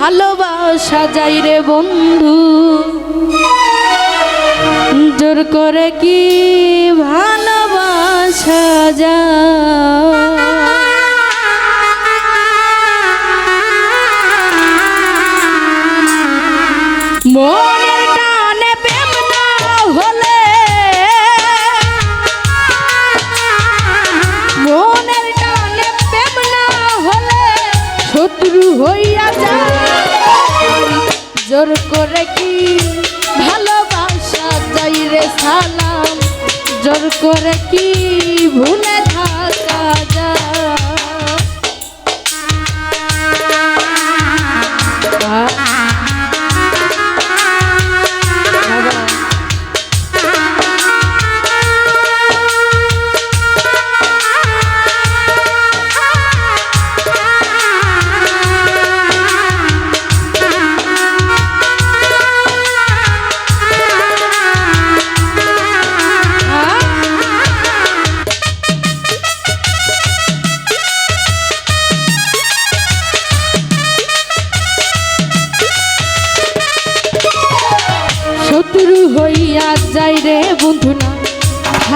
ভালোবাসা যাই রে বন্ধু। জোর করে কি ভালোবাসা করে কি ভালোবাসা যাই রে সালাম? জোর করে কি ভুলে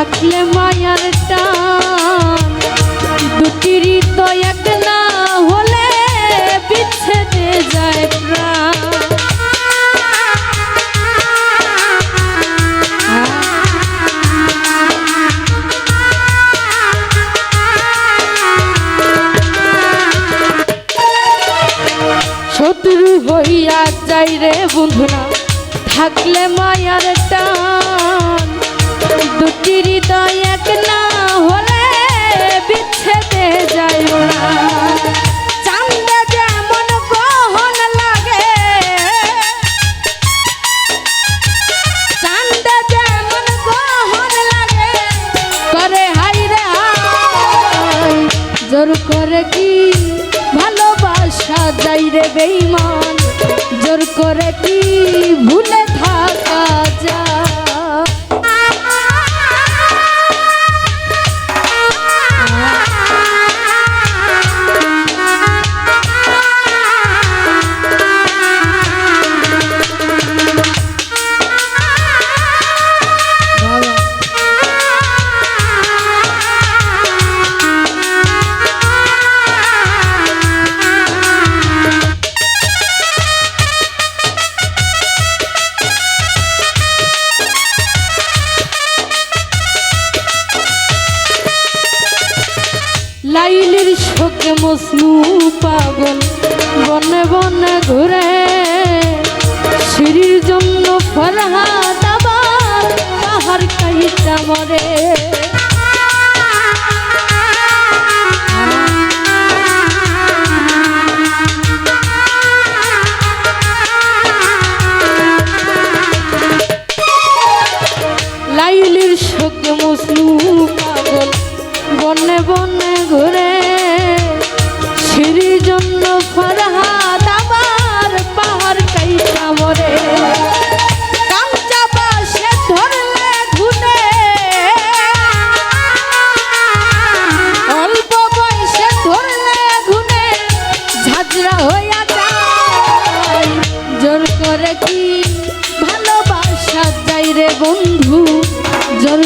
থাকলে মায়ার টান। দুটি হৃদয় এক না হলে বিচ্ছেদে যায় প্রাণ। শত্রু হইয়া যাই রে বন্ধু না থাকলে মায়ার টান। দুটি হৃদয় না হলে বিচ্ছেদে যায় যেমন লাগে যেমন লাগে, করে ভালোবাসা যাই রে বেইমান জোর করে কি ভুলে পাগল, বনে বনে ঘুরে। সিঁড়ির জন্য ফরহাদ আবার কাহিটা মরে। লাইলির শোকে মসনু পাগল, বনে বনে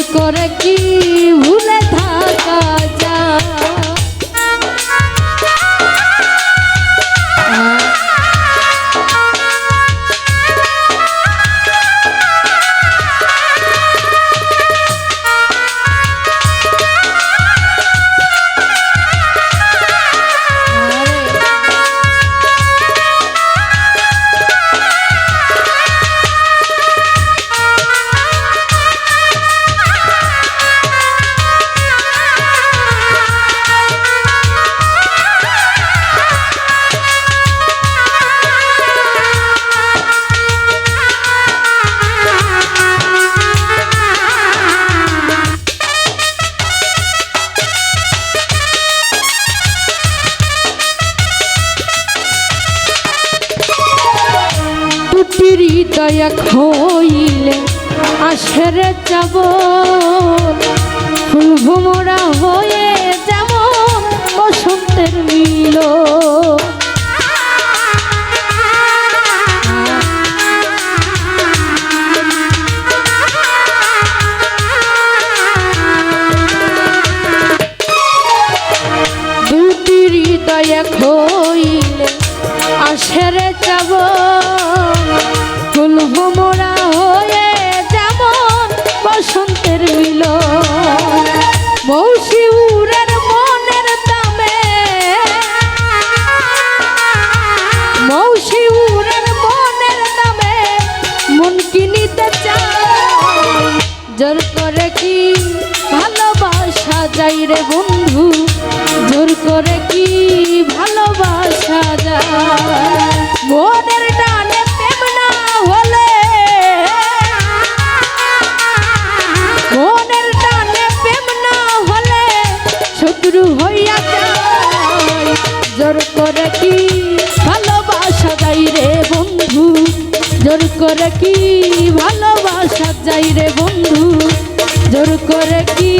করে কি হৃদয় হইলে আশেরে যাব ফুল ভোমরা হয়ে যেমন বসন্তের মিল দুটি হইলে আশেরে যাব রে বন্ধু, জোর করে কি ভালোবাসা যায়? মনের টানে প্রেম না হলে মনের টানে হলে শত্রু হইয়া যায়। করে কি ভালোবাসা যাই রে বন্ধু? জোর করে কি ভালোবাসা যাই রে বন্ধু? জোর করে কি